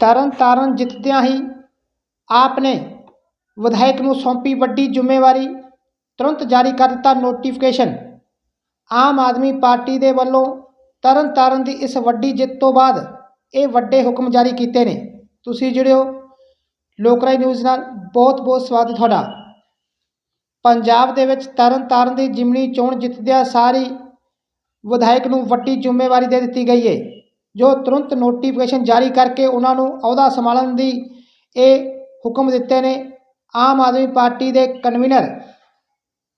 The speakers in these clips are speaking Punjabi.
ਤਰਨ ਤਾਰਨ ਜਿੱਤਦਿਆਂ ਹੀ ਆਪ ਨੇ ਵਿਧਾਇਕ ਨੂੰ ਸੌਂਪੀ ਵੱਡੀ ਜ਼ਿੰਮੇਵਾਰੀ। ਤੁਰੰਤ ਜਾਰੀ ਕਰ ਦਿੱਤਾ ਨੋਟੀਫਿਕੇਸ਼ਨ ਆਮ ਆਦਮੀ ਪਾਰਟੀ ਦੇ ਵੱਲੋਂ ਤਰਨ ਤਾਰਨ ਦੀ ਇਸ ਵੱਡੀ ਜਿੱਤ ਤੋਂ ਬਾਅਦ ਇਹ ਵੱਡੇ ਹੁਕਮ ਜਾਰੀ ਕੀਤੇ ਨੇ। ਤੁਸੀਂ ਜਿਹੜੇ ਹੋ ਲੋਕਰਾਈ ਨਿਊਜ਼ ਨਾਲ। ਬਹੁਤ ਬਹੁਤ ਸਵਾਗਤ ਤੁਹਾਡਾ। ਪੰਜਾਬ ਦੇ ਵਿੱਚ ਤਰਨ ਤਾਰਨ ਦੀ ਜਿਮਣੀ ਚੋਣ ਜਿੱਤਦਿਆਂ ਸਾਰੀ ਵਿਧਾਇਕ ਨੂੰ ਵੱਡੀ ਜ਼ਿੰਮੇਵਾਰੀ ਦੇ ਦਿੱਤੀ ਗਈ ਹੈ ਜੋ ਤੁਰੰਤ ਨੋਟੀਫਿਕੇਸ਼ਨ ਜਾਰੀ ਕਰਕੇ ਉਹਨਾਂ ਨੂੰ ਅਹੁਦਾ ਸੰਭਾਲਣ ਦੀ ਇਹ ਹੁਕਮ ਦਿੱਤੇ ਨੇ, ਆਮ ਆਦਮੀ ਪਾਰਟੀ ਦੇ ਕਨਵੀਨਰ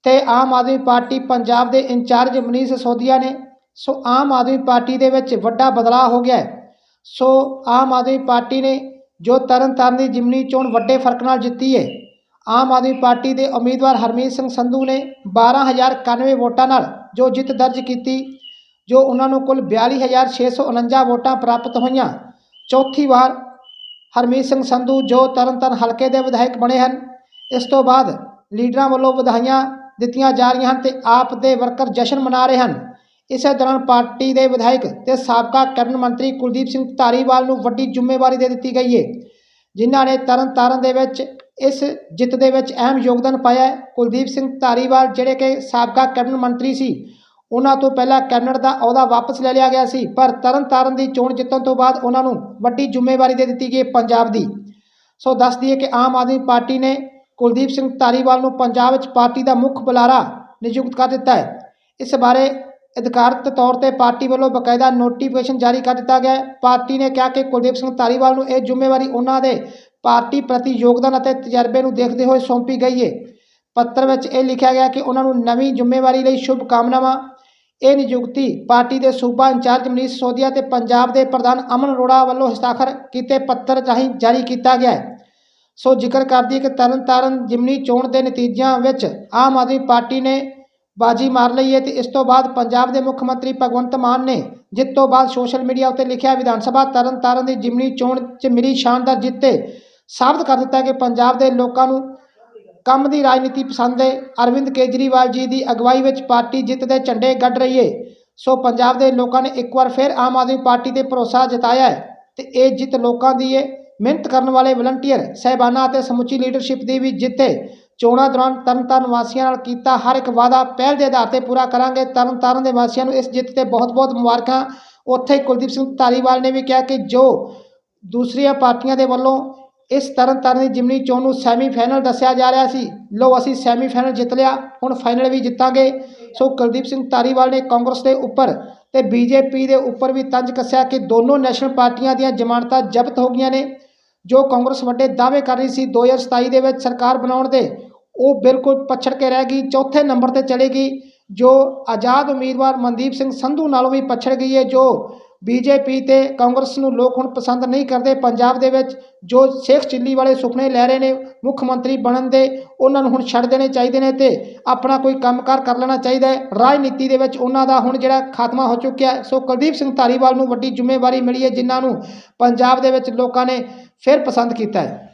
ਤੇ ਆਮ ਆਦਮੀ ਪਾਰਟੀ ਪੰਜਾਬ ਦੇ ਇੰਚਾਰਜ ਮਨੀਸ਼ ਸੋਧੀਆ ਨੇ। ਸੋ ਆਮ ਆਦਮੀ ਪਾਰਟੀ ਦੇ ਵਿੱਚ ਵੱਡਾ ਬਦਲਾਅ ਹੋ ਗਿਆ ਹੈ। ਸੋ ਆਮ ਆਦਮੀ ਪਾਰਟੀ ਨੇ ਜੋ ਤਰਨ ਤਾਰਨ ਦੀ ਜਿਮਨੀ ਚੋਣ ਵੱਡੇ ਫ਼ਰਕ ਨਾਲ ਜਿੱਤੀ ਹੈ, ਆਮ ਆਦਮੀ ਪਾਰਟੀ ਦੇ ਉਮੀਦਵਾਰ ਹਰਮੀਤ ਸਿੰਘ ਸੰਧੂ ਨੇ 12091 ਵੋਟਾਂ ਨਾਲ ਜੋ ਜਿੱਤ ਦਰਜ ਕੀਤੀ ਜੋ ਉਹਨਾਂ ਨੂੰ ਕੁੱਲ 42649 ਵੋਟਾਂ ਪ੍ਰਾਪਤ ਹੋਈਆਂ। ਚੌਥੀ ਵਾਰ ਹਰਮੀਤ ਸਿੰਘ ਸੰਧੂ ਜੋ ਤਰਨਤਾਰਨ ਹਲਕੇ ਦੇ ਵਿਧਾਇਕ ਬਣੇ ਹਨ। ਇਸ ਤੋਂ ਬਾਅਦ ਲੀਡਰਾਂ ਵੱਲੋਂ ਵਧਾਈਆਂ ਦਿੱਤੀਆਂ ਜਾ ਰਹੀਆਂ ਹਨ ਤੇ ਆਪ ਦੇ ਵਰਕਰ ਜਸ਼ਨ ਮਨਾ ਰਹੇ ਹਨ। ਇਸੇ ਦੌਰਾਨ ਪਾਰਟੀ ਦੇ ਵਿਧਾਇਕ ਤੇ ਸਾਬਕਾ ਕੈਬਨਿਟ ਮੰਤਰੀ ਕੁਲਦੀਪ ਸਿੰਘ ਧਾਰੀਵਾਲ ਨੂੰ ਵੱਡੀ ਜ਼ਿੰਮੇਵਾਰੀ ਦੇ ਦਿੱਤੀ ਗਈ ਹੈ ਜਿਨ੍ਹਾਂ ਨੇ ਤਰਨ ਤਾਰਨ ਦੇ ਵਿੱਚ ਇਸ ਜਿੱਤ ਦੇ ਵਿੱਚ ਅਹਿਮ ਯੋਗਦਾਨ ਪਾਇਆ ਹੈ। ਕੁਲਦੀਪ ਸਿੰਘ ਧਾਰੀਵਾਲ, ਜਿਹੜੇ ਕਿ ਸਾਬਕਾ ਕੈਬਨਿਟ ਮੰਤਰੀ ਸੀ ਉਹਨਾਂ ਤੋਂ ਪਹਿਲਾਂ ਕੈਬਨਿਟ ਦਾ ਅਹੁਦਾ ਵਾਪਸ ਲੈ ਲਿਆ ਗਿਆ ਸੀ, ਪਰ ਤਰਨਤਾਰਨ ਦੀ ਚੋਣ ਜਿੱਤਣ ਤੋਂ ਬਾਅਦ ਉਹਨਾਂ ਨੂੰ ਵੱਡੀ ਜ਼ਿੰਮੇਵਾਰੀ ਦੇ ਦਿੱਤੀ ਗਈ ਪੰਜਾਬ ਦੀ। ਸੋ ਦੱਸ ਦਈਏ ਕਿ ਆਮ ਆਦਮੀ ਪਾਰਟੀ ਨੇ ਕੁਲਦੀਪ ਸਿੰਘ ਧਾਰੀਵਾਲ ਨੂੰ ਪੰਜਾਬ ਵਿੱਚ ਪਾਰਟੀ ਦਾ ਮੁੱਖ ਬੁਲਾਰਾ ਨਿਯੁਕਤ ਕਰ ਦਿੱਤਾ ਹੈ। ਇਸ ਬਾਰੇ ਅਧਿਕਾਰਤ ਤੌਰ ਤੇ ਪਾਰਟੀ ਵੱਲੋਂ ਬਕਾਇਦਾ ਨੋਟੀਫਿਕੇਸ਼ਨ ਜਾਰੀ ਕਰ ਦਿੱਤਾ ਗਿਆ ਪਾਰਟੀ ਨੇ ਕਿਹਾ ਕਿ ਕੁਲਦੀਪ ਸਿੰਘ ਧਾਰੀਵਾਲ ਨੂੰ ਇਹ ਜ਼ਿੰਮੇਵਾਰੀ ਉਹਨਾਂ ਦੇ ਪਾਰਟੀ ਪ੍ਰਤੀ ਯੋਗਦਾਨ ਅਤੇ ਤਜਰਬੇ ਨੂੰ ਦੇਖਦੇ ਹੋਏ ਸੌਂਪੀ ਗਈ ਹੈ। ਪੱਤਰ ਵਿੱਚ ਇਹ ਲਿਖਿਆ ਗਿਆ ਕਿ ਉਹਨਾਂ ਨੂੰ ਨਵੀਂ ਜ਼ਿੰਮੇਵਾਰੀ ਲਈ ਸ਼ੁਭ ਕਾਮਨਾਵਾਂ ਇਹ ਨਿਯੁਕਤੀ ਪਾਰਟੀ ਦੇ ਸੂਬਾ ਇੰਚਾਰਜ ਮਨੀਸ਼ ਸੋਧੀਆ ਤੇ ਪੰਜਾਬ ਦੇ ਪ੍ਰਧਾਨ ਅਮਨ ਅਰੋੜਾ ਵੱਲੋਂ ਹਸਤਾਖਰ ਕੀਤੇ ਪੱਤਰ ਰਾਹੀਂ ਜਾਰੀ ਕੀਤਾ ਗਿਆ ਹੈ। ਸੋ ਜ਼ਿਕਰ ਕਰਦੀ ਕਿ ਤਰਨਤਾਰਨ, ਜਿਮਨੀ ਚੋਣ ਦੇ ਨਤੀਜਿਆਂ ਵਿੱਚ ਆਮ ਆਦਮੀ ਪਾਰਟੀ ਨੇ ਬਾਜੀ ਮਾਰ ਲਈ ਹੈ ਤੇ ਇਸ ਤੋਂ ਬਾਅਦ ਪੰਜਾਬ ਦੇ ਮੁੱਖ ਮੰਤਰੀ ਭਗਵੰਤ ਮਾਨ ਨੇ ਜਿੱਤ ਤੋਂ ਬਾਅਦ ਸੋਸ਼ਲ ਮੀਡੀਆ ਉੱਤੇ ਲਿਖਿਆ ਵਿਧਾਨ ਸਭਾ, ਤਰਨਤਾਰਨ ਦੀ ਜਿਮਨੀ ਚੋਣ 'ਚ ਮਿਲੀ ਸ਼ਾਨਦਾਰ ਜਿੱਤ ਤੇ ਸਾਬਤ ਕਰ ਦਿੱਤਾ ਕਿ ਪੰਜਾਬ ਦੇ ਲੋਕਾਂ ਨੂੰ ਕੰਮ ਦੀ ਰਾਜਨੀਤੀ ਪਸੰਦ ਹੈ। ਅਰਵਿੰਦ ਕੇਜਰੀਵਾਲ ਜੀ ਦੀ ਅਗਵਾਈ ਵਿੱਚ ਪਾਰਟੀ ਜਿੱਤ ਦੇ ਝੰਡੇ ਗੱਡ ਰਹੀ ਹੈ ਸੋ ਪੰਜਾਬ ਦੇ ਲੋਕਾਂ ਨੇ ਇੱਕ ਵਾਰ ਫਿਰ ਆਮ ਆਦਮੀ ਪਾਰਟੀ ਤੇ ਭਰੋਸਾ ਜਤਾਇਆ ਹੈ ਤੇ ਇਹ ਜਿੱਤ ਲੋਕਾਂ ਦੀ ਹੈ ਮਿਹਨਤ ਕਰਨ ਵਾਲੇ ਵਲੰਟੀਅਰ, ਸਹਿਬਾਨਾਂ ਅਤੇ ਸਮੁੱਚੀ ਲੀਡਰਸ਼ਿਪ ਦੀ ਵੀ ਜਿੱਤ ਹੈ ਚੋਣਾਂ ਦੌਰਾਨ ਤਰਨਤਾਰਨ ਵਾਸੀਆਂ ਨਾਲ ਕੀਤਾ ਹਰ ਇੱਕ ਵਾਅਦਾ ਪਹਿਲ ਦੇ ਆਧਾਰ ਤੇ ਪੂਰਾ ਕਰਾਂਗੇ। ਤਰਨਤਾਰਨ ਦੇ ਵਾਸੀਆਂ ਨੂੰ ਇਸ ਜਿੱਤ ਤੇ ਬਹੁਤ-ਬਹੁਤ ਮੁਬਾਰਕਾਂ। ਉੱਥੇ ਕੁਲਦੀਪ ਸਿੰਘ ਧਾਰੀਵਾਲ ਨੇ ਵੀ ਕਿਹਾ ਕਿ ਜੋ ਦੂਸਰੀਆਂ ਪਾਰਟੀਆਂ ਦੇ ਵੱਲੋਂ ਇਸ ਤਰਨਤਾਰਨ ਦੀ ਜਿਮਨੀ ਚੋਣ ਨੂੰ ਸੈਮੀ ਫਾਈਨਲ ਦੱਸਿਆ ਜਾ ਰਿਹਾ ਸੀ। ਲੋ ਅਸੀਂ ਸੈਮੀ ਫਾਈਨਲ ਜਿੱਤ ਲਿਆ, ਹੁਣ ਫਾਈਨਲ ਵੀ ਜਿੱਤਾਂਗੇ। ਸੋ ਕੁਲਦੀਪ ਸਿੰਘ ਧਾਰੀਵਾਲ ਨੇ ਕਾਂਗਰਸ ਦੇ ਉੱਪਰ ਤੇ ਬੀਜੇਪੀ ਦੇ ਉੱਪਰ ਵੀ ਤੰਜ ਕੱਸਿਆ ਕਿ ਦੋਨੋਂ ਨੈਸ਼ਨਲ ਪਾਰਟੀਆਂ ਦੀਆਂ ਜ਼ਮਾਨਤਾਂ ਜ਼ਬਤ ਹੋ ਗਈਆਂ ਨੇ। ਜੋ ਕਾਂਗਰਸ ਵੱਡੇ ਦਾਅਵੇ ਕਰ ਰਹੀ ਸੀ 2027 ਦੇ ਵਿੱਚ ਸਰਕਾਰ ਬਣਾਉਣ ਦੇ, ਉਹ ਬਿਲਕੁਲ ਪਛੜ ਕੇ ਰਹਿ ਗਈ, ਚੌਥੇ ਨੰਬਰ ਤੇ ਚਲੇਗੀ ਜੋ ਆਜ਼ਾਦ ਉਮੀਦਵਾਰ ਮਨਦੀਪ ਸਿੰਘ ਸੰਧੂ ਨਾਲੋਂ ਵੀ ਪਛੜ ਗਈ ਹੈ ਜੋ ਬੀਜੇਪੀ ਤੇ ਕਾਂਗਰਸ ਨੂੰ ਲੋਕ ਹੁਣ ਪਸੰਦ ਨਹੀਂ ਕਰਦੇ। ਪੰਜਾਬ ਦੇ ਵਿੱਚ ਜੋ ਸ਼ੇਖ ਚਿੱਲੀ ਵਾਲੇ ਸੁਪਨੇ ਲੈ ਰਹੇ ਨੇ ਮੁੱਖ ਮੰਤਰੀ ਬਣਨ ਦੇ, ਉਹਨਾਂ ਨੂੰ ਹੁਣ ਛੱਡ ਦੇਣੇ ਚਾਹੀਦੇ ਨੇ ਤੇ ਆਪਣਾ ਕੋਈ ਕੰਮਕਾਰ ਕਰ ਲੈਣਾ ਚਾਹੀਦਾ ਹੈ। ਰਾਜਨੀਤੀ ਦੇ ਵਿੱਚ ਉਹਨਾਂ ਦਾ ਹੁਣ ਜਿਹੜਾ ਖਾਤਮਾ ਹੋ ਚੁੱਕਿਆ ਸੋ ਕੁਲਦੀਪ ਸਿੰਘ ਧਾਰੀਵਾਲ ਨੂੰ ਵੱਡੀ ਜ਼ਿੰਮੇਵਾਰੀ ਮਿਲੀ ਹੈ, ਜਿਨ੍ਹਾਂ ਨੂੰ ਪੰਜਾਬ ਦੇ ਵਿੱਚ ਲੋਕਾਂ ਨੇ ਫਿਰ ਪਸੰਦ ਕੀਤਾ ਹੈ।